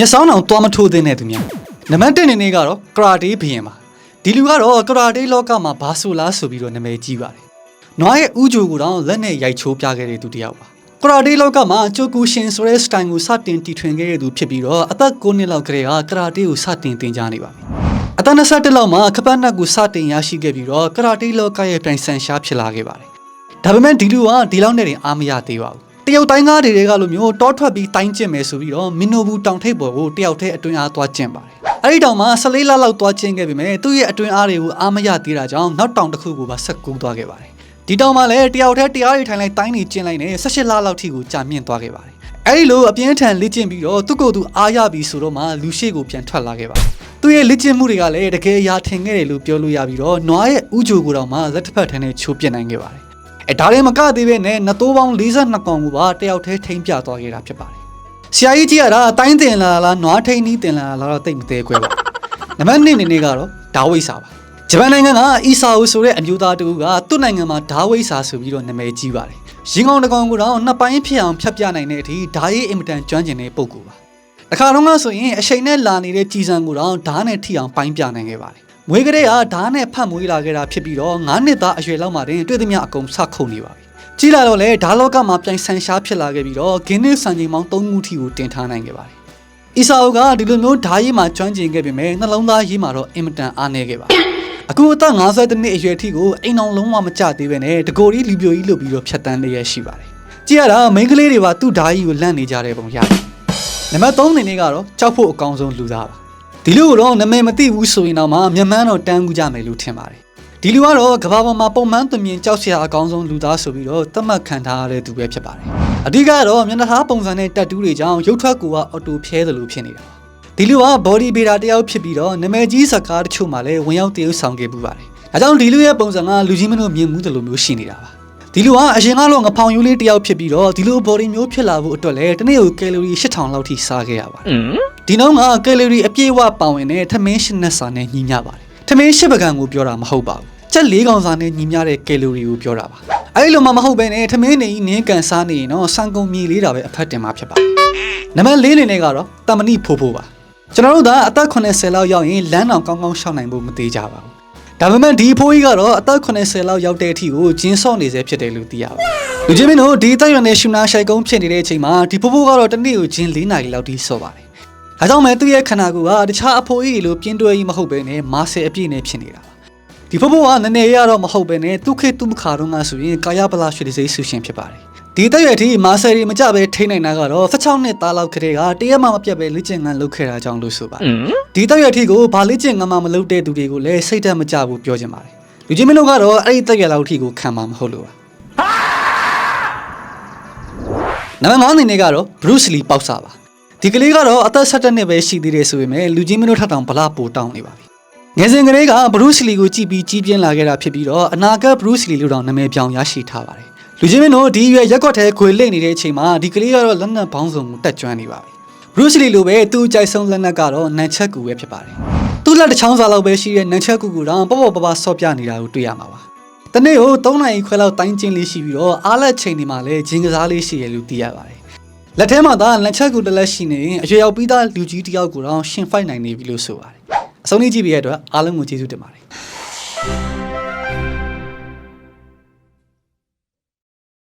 မျက်စောင်းအောင်သွားမထိုးသင့်တဲ့သူများနံပါတ်1အနေနဲ့ကတော့ကရာတေးဘီရင်ပါဒီလူကတော့ကရာတေးလောကမှာဘာဆိုလားဆိုပြီးတော့နာမည်ကြီးပါတယ်နွားရဲ့ဥကြိုကိုတော့လက်နဲ့ရိုက်ချိုးပြခဲ့တဲ့သူတစ်ယောက်ပါကရာတေးလောကမှာဂျိုကူရှင်ဆိုတဲ့စတိုင်ကိုစတင်တီထွင်ခဲ့တဲ့သူဖြစ်ပြီးတော့အသက်9နှစ်လောက်ကလေးကကရာတေးကိုစတင်သင်ကြားနေပါပြီအသက်21လောက်မှာကပတ်နက်ကိုစတင်ရရှိခဲ့ပြီးတော့ကရာတေးလောကရဲ့ပြိုင်ဆန်ရှားဖြစ်လာခဲ့ပါတယ်ဒါပေမဲ့ဒီလူကဒီလောက်နဲ့တင်အားမရသေးပါဘူး တရုတ်တိုင်းကားတွေကလိုမျိုးတောထွက်ပြီးတိုင်းကျင့်မယ်ဆိုပြီးတော့မင်းနိုဘူးတောင်ထိပ်ပေါ်ကိုတယောက်တည်းအတွင်းအားသွားကျင့်ပါတယ်အဲ့ဒီတောင်မှာ14လလောက်သွားကျင့်ခဲ့ပြီမဲ့သူ့ရဲ့အတွင်းအားတွေကိုအားမရသေးတာကြောင့်နောက်တောင်တစ်ခုကိုပါဆက်ကူးသွားခဲ့ပါတယ်ဒီတောင်မှာလည်းတယောက်တည်းတရားတွေထိုင်လိုက်တိုင်းနေကျင့်လိုက်နေ18လလောက်ထိကိုကြာမြင့်သွားခဲ့ပါတယ်အဲ့ဒီလိုအပြင်းထန်လေ့ကျင့်ပြီးတော့သူ့ကိုယ်သူအားရပြီဆိုတော့မှလူရှိကိုပြန်ထွက်လာခဲ့ပါတယ်သူ့ရဲ့လေ့ကျင့်မှုတွေကလည်းတကယ်အရာထင်ခဲ့တယ်လို့ပြောလို့ရပြီးတော့နွားရဲ့ဥကြိုကိုတောင်မှလက်တစ်ဖက်ထန်းနဲ့ချိုးပြစ်နိုင်ခဲ့ပါတယ် အဲဒါလည်းမကသေးပဲနဲ့နှစ်သိုးပေါင်း42កောင်ကိုပါတယောက်တည်းထိမ့်ပြသွားခဲ့တာဖြစ်ပါတယ်ဆရာကြီးကြီးကဒါတိုင်းတင်လာလားနွားထိန်နီးတင်လာလားတော့တိတ်မသေးခွဲပါနံပါတ်1အနေနဲ့ကတော့ဒါဝိဆာပါဂျပန်နိုင်ငံကအီဆာအိုဆိုတဲ့အမျိုးသားတူကသူ့နိုင်ငံမှာဒါဝိဆာဆိုပြီးတော့နာမည်ကြီးပါတယ်ရင်ကောင်တစ်ကောင်ကိုတော့နှစ်ပိုင်းဖြစ်အောင်ဖြတ်ပြနိုင်တဲ့အထိဓာရေးအင်မတန်ကျွမ်းကျင်တဲ့ပုံကူပါတခါတော့ကဆိုရင်အချိန်နဲ့လာနေတဲ့ကြီးစံကိုတော့ဓာတ်နဲ့ထိအောင်ပိုင်းပြနိုင်ခဲ့ပါတယ် မွေးကလေးကဓာတ်နဲ့ဖတ်မွေးလာခဲ့တာဖြစ်ပြီးတော့9နှစ်သားအရွယ်လောက်မှတင်တွေ့သမျှအကုန်စခုန်နေပါပြီကြီးလာတော့လေဓာတ်လောကမှာပြိုင်ဆန်ရှားဖြစ်လာခဲ့ပြီးတော့ဂင်းနစ်စံချိန်ပေါင်း3ခုထိကိုတင်ထားနိုင်ခဲ့ပါတယ်အီဆာအိုကဒီလိုမျိုးဓာတ်ရေးမှာကျွမ်းကျင်ခဲ့ပေမဲ့နှလုံးသားရေးမှာတော့အင်မတန်အားနည်းခဲ့ပါတယ်အခုအသက်50နှစ်အရွယ်ထိကိုအိမ်အောင်လုံးဝမကြသေးပဲနဲ့တကိုယ်ကြီးလူပြိုကြီးလုပ်ပြီးတော့ဖြတ်တန်းလျက်ရှိပါတယ်ကြည့်ရတာမိန်းကလေးတွေပါသူ့ဓာတ်ကြီးကိုလန့်နေကြတဲ့ပုံရတယ်နံပါတ်3အနေနဲ့ကတော့ကြောက်ဖို့အကောင်းဆုံးလူသားပါ ဒီလူကတော့နာမည်မသိဘူးဆိုရင်တော့မှမြန်မာတော့တန်းကူကြမယ်လို့ထင်ပါတယ်ဒီလူကတော့ကမ္ဘာပေါ်မှာပုံမှန်သွင်မြင်ကြောက်စရာအကောင်းဆုံးလူသားဆိုပြီးတော့သတ်မှတ်ခံထားရတဲ့သူပဲဖြစ်ပါတယ်အဓိကတော့မျက်နှာသားပုံစံနဲ့တက်တူးတွေကြောင့်ရုပ်ထွက်ကိုကအော်တိုဖျဲတယ်လို့ဖြစ်နေတာပါဒီလူက body builder တယောက်ဖြစ်ပြီးတော့နာမည်ကြီးစကားတချို့မှလည်းဝင်ရောက်တရုပ်ဆောင်ခဲ့ပူပါတယ်။ဒါကြောင့်ဒီလူရဲ့ပုံစံကလူကြီးမင်းတို့မြင်မှုတယ်လို့မျိုးရှိနေတာပါ။ ဒီလူကအရင်ကတော့ငဖောင်ယူလေးတယောက်ဖြစ်ပြီးတော့ဒီလို body မျိုးဖြစ်လာဖို့အတွက်လည်းတနေ့ကိုကယ်လိုရီ8000လောက်ထိစားခဲ့ရပါတယ်။ဒီနှုန်းကကယ်လိုရီအပြည့်အဝပါဝင်တဲ့ထမင်း၈နှစ်စာနဲ့ညီမျှပါတယ်။ထမင်း၈ပကံကိုပြောတာမဟုတ်ပါဘူး။ချက်၄កောင်စာနဲ့ညီမျှတဲ့ကယ်လိုရီကိုပြောတာပါ။အဲဒီလိုမှမဟုတ်ဘဲနဲ့ထမင်းနေကြီးနင်းကန်စားနေရင်တော့စံကုန်မြေလေးတာပဲအဖက်တင်မှာဖြစ်ပါတယ်။နံပါတ်၄အနေနဲ့ကတော့တမဏိဖိုးဖိုးပါ။ကျွန်တော်တို့ကအသက်80လောက်ရောက်ရင်လမ်းအောင်ကောင်းကောင်းရှောက်နိုင်ဖို့မသေးကြပါဘူး။ ဒါပေမဲ့ဒီအဖိုးကြီးကတော့အသက်80လောက်ရောက်တဲ့အထိကိုဂျင်းဆော့နေစေဖြစ်တယ်လို့သိရပါတယ်။လူချင်းမင်းတို့ဒီတက်ရွံနဲ့ရှူနာရှိုက်ကုန်းဖြစ်နေတဲ့အချိန်မှာဒီဖိုးဖိုးကတော့တစ်နေ့ကိုဂျင်း၄နာရီလောက်ထိဆော့ပါတယ်။ဒါကြောင့်မဲသူ့ရဲ့ခန္ဓာကိုယ်ကတခြားအဖိုးကြီးလိုပြင်းတွဲကြီးမဟုတ်ဘဲနဲ့မာဆယ်အပြည့်နဲ့ဖြစ်နေတာပါ။ဒီဖိုးဖိုးကနည်းနည်းရတော့မဟုတ်ဘဲနဲ့သူခေတ်သူမခါတော့ငါဆိုရင်ကာယပလာရွှေတစိဆူရှင်ဖြစ်ပါတယ်။ ဒီတက်ရွယ်ထိမာဆယ်ရီမကြပဲထိနိုင်တာကတော့16နှစ်သားလောက်ခရေကတရက်မှမပြတ်ပဲလေ့ကျင့်ငန်းလုပ်ခဲ့တာကြောင့်လို့ဆိုပါတယ်။ဒီတက်ရွယ်ထိကိုဘာလေ့ကျင့်ငန်းမှမလုပ်တဲ့သူတွေကိုလည်းစိတ်ဓာတ်မကြဘူးပြောချင်ပါတယ်။လူချင်းမင်းတို့ကတော့အဲ့ဒီတက်ရွယ်လောက်ထိကိုခံမှာမဟုတ်လို့ပါ။နံပါတ်9အနေနဲ့ကတော့ Bruce Lee ပေါက်စားပါ။ဒီကလေးကတော့အသက်17နှစ်ပဲရှိသေးတယ်ဆိုပေမဲ့လူချင်းမင်းတို့ထပ်တောင်ဗလာပိုတောင်းနေပါပြီ။ငယ်စဉ်ကလေးက Bruce Lee ကိုကြည့်ပြီးကြီးပြင်းလာခဲ့တာဖြစ်ပြီးတော့အနာဂတ် Bruce Lee လို့တောင်နာမည်ပြောင်းရရှိထားပါတယ်။ လူချင်းမင်းတို့ဒီရွယ်ရက်ကွက်ထဲခွေလိမ့်နေတဲ့အချိန်မှာဒီကလေးကတော့လက်နက်ပေါင်းစုံကိုတက်ကြွနေပါပြီ။ Bruce Lee လိုပဲသူ့ကြိုက်ဆုံးလက်နက်ကတော့နန်ချက်ကူပဲဖြစ်ပါတယ်။သူ့လက်တစ်ချောင်းစာလောက်ပဲရှိတဲ့နန်ချက်ကူကူတောင်ပေါ့ပေါ့ပပဆော့ပြနေတာကိုတွေ့ရမှာပါ။တနေ့ကို3နာရီခွဲလောက်တိုင်းကျင်းလေးရှိပြီးတော့အားလက်ချိန်ဒီမှာလည်းဂျင်းကစားလေးရှိရလို့သိရပါတယ်။လက်ထဲမှာသာလက်ချက်ကူတစ်လက်ရှိနေရင်အရွယ်ရောက်ပြီးသားလူကြီးတစ်ယောက်ကိုတော့ရှင်ဖိုက်နိုင်နေပြီလို့ဆိုပါတယ်။အဆုံးလေးကြည့်ပြီးရတဲ့အတွက်အားလုံးကိုကျေးဇူးတင်ပါတယ်